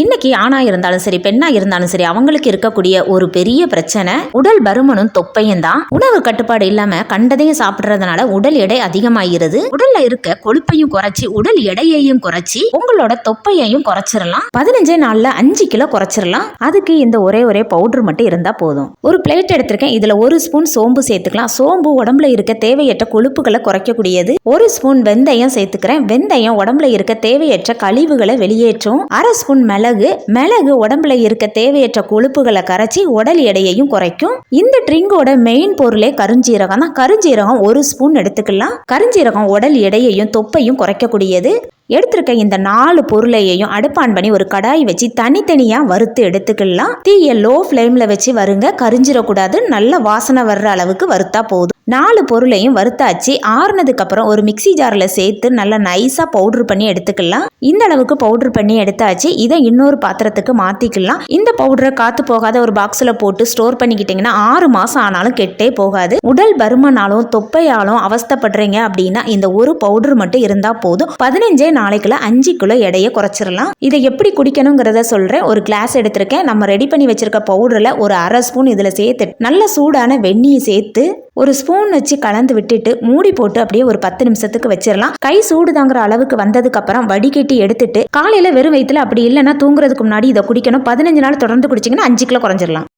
இன்னைக்கு ஆணா இருந்தாலும் சரி பெண்ணா இருந்தாலும் சரி அவங்களுக்கு இருக்கக்கூடிய ஒரு பெரிய பிரச்சனை உடல் பருமனும் தொப்பையும் தான். உணவு கட்டுப்பாடு இல்லாம கண்டதையும் சாப்பிடுறதுனால உடல் எடை அதிகமாகிறது. உடல்ல இருக்க கொழுப்பையும் குறைச்சி உடல் எடையையும் குறைச்சி உங்களோட தொப்பையையும் குறைச்சிடலாம் பதினஞ்சே நாள்ல அஞ்சு கிலோ குறைச்சிடலாம் அதுக்கு இந்த ஒரே ஒரே பவுடர் மட்டும் இருந்தா போதும். ஒரு பிளேட் எடுத்திருக்கேன். இதுல ஒரு ஸ்பூன் சோம்பு சேர்த்துக்கலாம். சோம்பு உடம்புல இருக்க தேவையற்ற கொழுப்புகளை குறைக்கக்கூடியது. ஒரு ஸ்பூன் வெந்தயம் சேர்த்துக்கிறேன். வெந்தயம் உடம்புல இருக்க தேவையற்ற கழிவுகளை வெளியேற்றும். அரை ஸ்பூன் மிளகு மிளகு உடம்புல இருக்க தேவையற்ற கொழுப்புகளை கரைச்சி உடல் எடையையும் குறைக்கும். இந்த ட்ரிங்கோட மெயின் பொருளே கருஞ்சீரகம் தான். கருஞ்சீரகம் ஒரு ஸ்பூன் எடுத்துக்கலாம். கருஞ்சீரகம் உடல் எடையையும் தொப்பையும் குறைக்கக்கூடியது. எடுத்திருக்க இந்த நாலு பொருளையையும் அடுப்பான் பண்ணி ஒரு கடாய் வச்சு தனித்தனியாக வறுத்து எடுத்துக்கலாம். தீய லோ ஃப்ளேமில் வச்சு வருங்க. கரிஞ்சிடக்கூடாது நல்ல வாசனை வர்ற அளவுக்கு வறுத்தா போதும். நாலு பொருளையும் வறுத்தாச்சு. ஆறுனதுக்கு அப்புறம் ஒரு மிக்ஸி ஜாரில் சேர்த்து நல்லா நைஸாக பவுடர் பண்ணி எடுத்துக்கலாம். இந்த அளவுக்கு பவுடர் பண்ணி எடுத்தாச்சு. இதை இன்னொரு பாத்திரத்துக்கு மாற்றிக்கலாம் இந்த பவுடரை காற்று போகாத ஒரு பாக்ஸில் போட்டு ஸ்டோர் பண்ணிக்கிட்டிங்கன்னா ஆறு மாதம் ஆனாலும் கெட்டே போகாது. உடல் பருமனாலும் தொப்பையாலும் அவஸ்தைப்படுறீங்க அப்படின்னா இந்த ஒரு பவுடர் மட்டும் இருந்தால் போதும். பதினஞ்சே நாளைக்குள்ள அஞ்சு கிலோ எடையை குறைச்சிடலாம். இதை எப்படி குடிக்கணுங்கிறத சொல்கிறேன் ஒரு கிளாஸ் எடுத்திருக்கேன். நம்ம ரெடி பண்ணி வச்சிருக்க பவுடரில் ஒரு அரை ஸ்பூன் இதில் சேர்த்து நல்ல சூடான வெந்நியை சேர்த்து ஒரு ஸ்பூன் வச்சு கலந்து விட்டுட்டு மூடி போட்டு அப்படியே ஒரு பத்து நிமிஷத்துக்கு வச்சிடலாம் கை சூடுதாங்கிற அளவுக்கு வந்ததுக்கு அப்புறம் வடிகட்டி எடுத்துட்டு காலையில வெறும் வயிற்றுல அப்படி இல்லைன்னா தூங்குறதுக்கு முன்னாடி இதை குடிக்கணும். பதினஞ்சு நாள் தொடர்ந்து குடிச்சிங்கன்னா அஞ்சு கிலோ குறைஞ்சிடலாம்